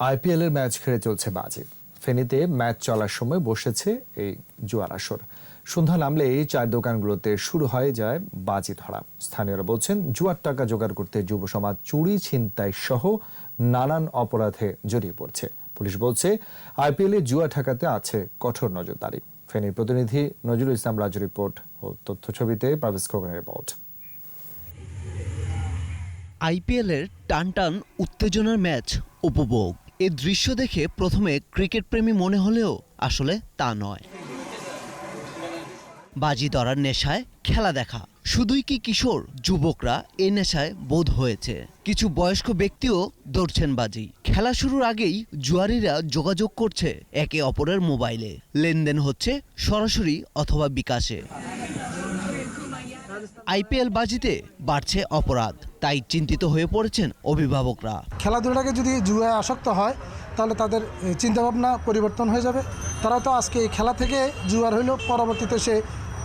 IPL এর match খেলে চলছে বাজি। ফেনীতে ম্যাচ চলার সময় বসেছে এই জুয়ার আসর। সন্ধ্যা নামলে এই চার দোকানগুলোতে শুরু হয়ে যায় বাজি ধরা। স্থানীয়রা বলছেন, জুয়ার টাকা জোগাড় করতে যুব সমাজ চুরি, ছিনতাই সহ নানান অপরাধে জড়িয়ে পড়ছে। পুলিশ বলছে, আইপিএল জুয়া ঠেকাতে আছে কঠোর নজরদারি। ফেনীর প্রতিনিধি নজরুল ইসলাম রাজু রিপোর্ট ও তথ্য ছবিতে পারভেজ খোকনের রিপোর্ট। আইপিএলের টানটান, উত্তেজনার ম্যাচ উপভোগ। এ দৃশ্য দেখে প্রথমে ক্রিকেট প্রেমী মনে হলেও আসলে তা নয়। বাজি ধরার নেশায় খেলা দেখা। শুধুই কি কিশোর, যুবকরা এ নেশায় বোধ হয়েছে। কিছু বয়স্ক ব্যক্তিও ধরছেন বাজি। খেলা শুরুর আগেই জুয়ারিরা যোগাযোগ করছে একে অপরের মোবাইলে। লেনদেন হচ্ছে সরাসরি অথবা বিকাশে। আইপিএল বাজিতে বাড়ছে অপরাধ। তাই চিন্তিত হয়ে পড়েছেন অভিভাবকরা। খেলাধুলাকে যদি জুয়ায় আসক্ত হয় তাহলে তাদের চিন্তাভাবনা পরিবর্তন হয়ে যাবে। তারা তো আজকে এই খেলা থেকে জুয়ার হইলেও পরবর্তীতে সে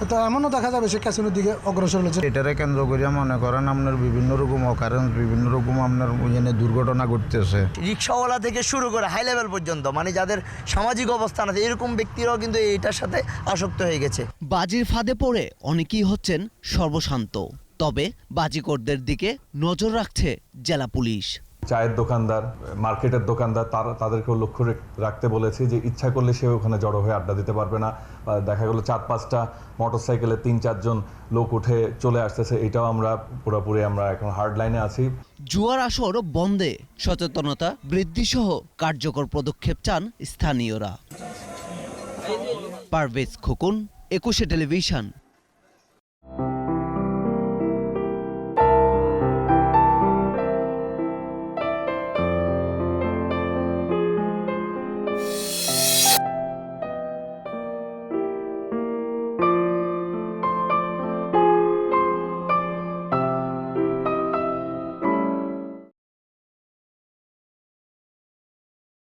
তো এমনও দেখা যাবে সে ক্যাসিনোর দিকে অগ্রসর হয়েছে। এটারে কেন্দ্র করিয়া মনে করেন আপনার বিভিন্ন রকম অকারেন্স বিভিন্ন রকম আপনার ওইখানে দুর্ঘটনা ঘটতেছে। রিক্সাওয়ালা থেকে শুরু করে হাই লেভেল পর্যন্ত মানে যাদের সামাজিক অবস্থান আছে এরকম ব্যক্তিরাও কিন্তু এইটার সাথে আসক্ত হয়ে গেছে। বাজির ফাঁদে পড়ে অনেকেই হচ্ছেন সর্বশান্ত। তবে বাজিকরদের দিকে নজর রাখছে জেলা পুলিশ। চায়ের দোকানদার মার্কেটের দোকানদার তারা তাদেরকেও লক্ষ্য রেখ- রাখতে বলেছে যে ইচ্ছা করলে সে ওখানে জড়ো হয়ে আড্ডা দিতে পারবে না। দেখা গেলো চার পাঁচটা মোটর সাইকেলে তিন চারজন লোক উঠে চলে আসতেছে। এটাও আমরা পুরোপুরি আমরা এখন হার্ড লাইনে আছি। জুয়ার আসর বন্ধে সচেতনতা বৃদ্ধিসহ কার্যকর পদক্ষেপ চান স্থানীয়রা। পারভেজ খোকন একুশে টেলিভিশন।